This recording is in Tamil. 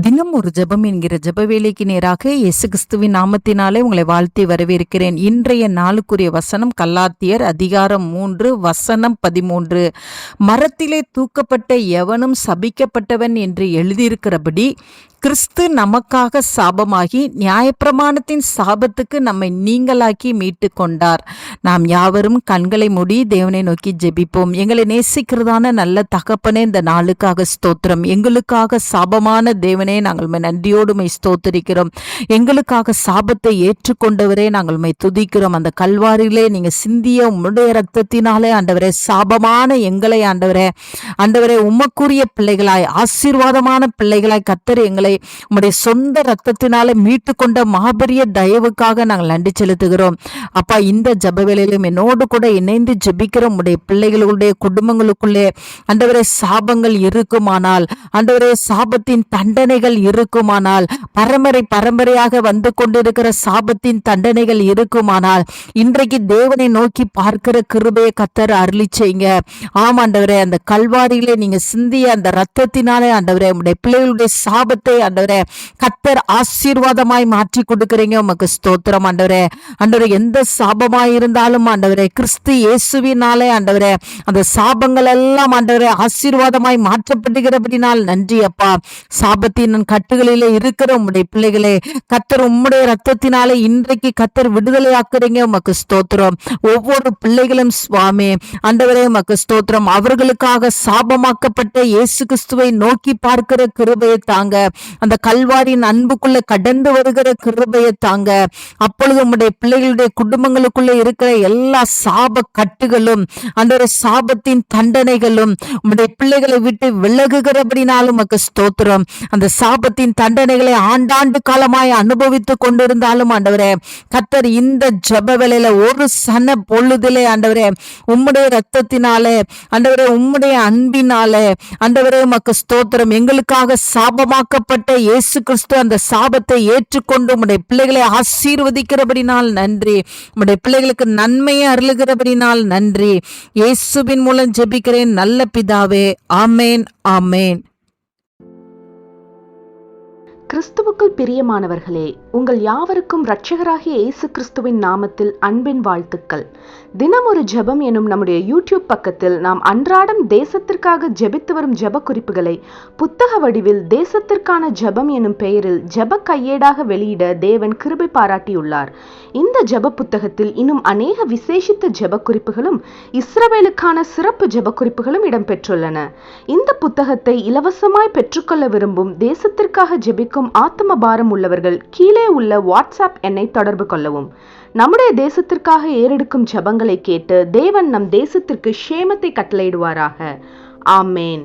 தினம் ஒரு ஜெபம் என்கிற ஜப வேலைக்கு நேராக இயேசு கிறிஸ்துவின் நாமத்தினாலே உங்களை வாழ்த்தி வரவேற்கிறேன். இன்றைய நாளுக்குரிய வசனம் கல்லாத்தியர் அதிகாரம் மூன்று வசனம் பதிமூன்று. மரத்திலே தூக்கப்பட்ட எவனும் சபிக்கப்பட்டவன் என்று எழுதியிருக்கிறபடி கிறிஸ்து நமக்காக சாபமாகி நியாயப்பிரமாணத்தின் சாபத்துக்கு நம்மை நீங்களாக்கி மீட்டு கொண்டார். நாம் யாவரும் கண்களை மூடி தேவனை நோக்கி ஜெபிப்போம். எங்களை நேசிக்கிறதான நல்ல தகப்பனே இந்த நாளுக்காக ஸ்தோத்திரம். எங்களுக்காக சாபமான தேவனே நாங்கள் நன்றியோடுமை நன்றியோடு மை எங்களுக்காக சாபத்தை ஏற்றுக்கொண்டவரே நாங்கள் உண்மை துதிக்கிறோம். அந்த கல்வாரியிலே நீங்க சிந்திய உம்முடைய ரத்தத்தினாலே ஆண்டவரே சாபமான எங்களை ஆண்டவரே ஆண்டவரே உமக்குரிய பிள்ளைகளாய் ஆசீர்வாதமான பிள்ளைகளாய் கத்தர் எங்களை உம்முடைய சொந்த ரத்தத்தினால மீட்டு கொண்ட மாபெரிய தயவுக்காக நாங்கள் நன்றி செலுத்துகிறோம். அப்பா இந்த ஜப வேலையிலும் என்னோடு கூட இணைந்து ஜெபிக்கிற உம்முடைய பிள்ளைகளுடைய குடும்பங்களுக்குள்ளே ஆண்டவரே சாபங்கள் இருக்குமானால் ஆண்டவரே சாபத்தின் தண்டனைகள் இருக்குமானால் பரம்பரை பரம்பரையாக வந்து கொண்டிருக்கிற சாபத்தின் தண்டனைகள் இருக்குமானால் இன்றைக்கு தேவனை நோக்கி பார்க்கிற கிருபையை கத்தர் அருளி செய்யுங்க. ஆமாண்டவரே அந்த கல்வாரியிலே நீங்க சிந்திய அந்த ரத்தத்தினாலே ஆண்டவரே உடைய பிள்ளைகளுடைய சாபத்தை ஆண்டவரே கத்தர் ஆசீர்வாதமாய் மாற்றி கொடுக்குறீங்க. உமக்கு ஸ்தோத்திரம் ஆண்டவரே. ஆண்டவரே எந்த சாபமாய் இருந்தாலும் ஆண்டவரே கிறிஸ்து இயேசுவினாலே ஆண்டவரே அந்த சாபங்கள் எல்லாம் ஆண்டவரே ஆசீர்வாதமாய் மாற்றப்படுகிறபடினால் நன்றி அப்பா. சாபத்தின் கட்டுகளிலே இருக்கிற உம்முடைய பிள்ளைகளே கத்தர் உம்முடைய ரத்தத்தினாலே இன்றைக்கு கத்தர் விடுதலை ஆக்குறீங்க உமக்கு ஸ்தோத்திரம். ஒவ்வொரு பிள்ளைகளும் சுவாமி ஆண்டவரே உமக்கு ஸ்தோத்திரம். அவர்களுக்காக சாபமாக்கப்பட்ட இயேசு கிறிஸ்துவை நோக்கி பார்க்கிற கிருபையை தாங்க அந்த கல்வாரின் அன்புக்குள்ள கடந்து வருகிற கிருபையை தாங்க. அப்பொழுது உம்முடைய பிள்ளைகளுடைய குடும்பங்களுக்குள்ள இருக்கிற எல்லா சாப கட்டுகளும் அந்த சாபத்தின் தண்டனைகளும் உம்முடைய பிள்ளைகளை விட்டு விலகுகிறபடினாலும் உமக்கு ஸ்தோத்திரம். அந்த சாபத்தின் தண்டனைகளை ஆண்டாண்டு காலமாய் அனுபவித்துக் கொண்டிருந்தாலும் ஆண்டவரே கத்தர் இந்த ஜப வேலையில ஒரு சன பொழுதிலே ஆண்டவரே உம்முடைய ரத்தத்தினாலே ஆண்டவரே உம்முடைய அன்பினாலே ஆண்டவரே உமக்கு ஸ்தோத்திரம். எங்களுக்காக சாபமாக்கப்பட்ட இயேசு கிறிஸ்து அந்த சாபத்தை ஏற்றுக்கொண்டு உம்முடைய பிள்ளைகளை ஆசீர்வதிக்கிறபடினால் நன்றி. உம்முடைய பிள்ளைகளுக்கு நன்மையை அருளுகிறபடினால் நன்றி. இயேசுவின் மூலம் ஜெபிக்கிறேன் நல்ல பிதாவே. ஆமேன் ஆமேன். கிறிஸ்துவுக்குள் பிரியமானவர்களே உங்கள் யாவருக்கும் இரட்சகராகிய இயேசு கிறிஸ்துவின் நாமத்தில் அன்பின் வாழ்த்துக்கள். தினம் ஒரு ஜெபம் எனும் நம்முடைய யூடியூப் பக்கத்தில் நாம் அன்றாடம் தேசத்திற்காக ஜெபித்து வரும் ஜெப குறிப்புகளை புத்தக வடிவில் தேசத்திற்கான ஜெபம் எனும் பெயரில் ஜெப கையேடாக வெளியிட தேவன் கிருபை பாராட்டியுள்ளார். இந்த ஜெப புத்தகத்தில் இன்னும் அநேக விசேஷித்த ஜெப குறிப்புகளும் இஸ்ரவேலுக்கான சிறப்பு ஜெப குறிப்புகளும் இடம்பெற்றுள்ளன. இந்த புத்தகத்தை இலவசமாய் பெற்றுக்கொள்ள விரும்பும் தேசத்திற்காக ஜெபிக்கும் ஆத்ம பாரம் உள்ளவர்கள் கீழே உள்ள வாட்ஸ்அப் எண்ணை தொடர்பு கொள்ளவும். நம்முடைய தேசத்திற்காக ஏறெடுக்கும் ஜெபங்களை கேட்டு தேவன் நம் தேசத்திற்கு ஷேமத்தை கட்டளையிடுவாராக. ஆமேன்.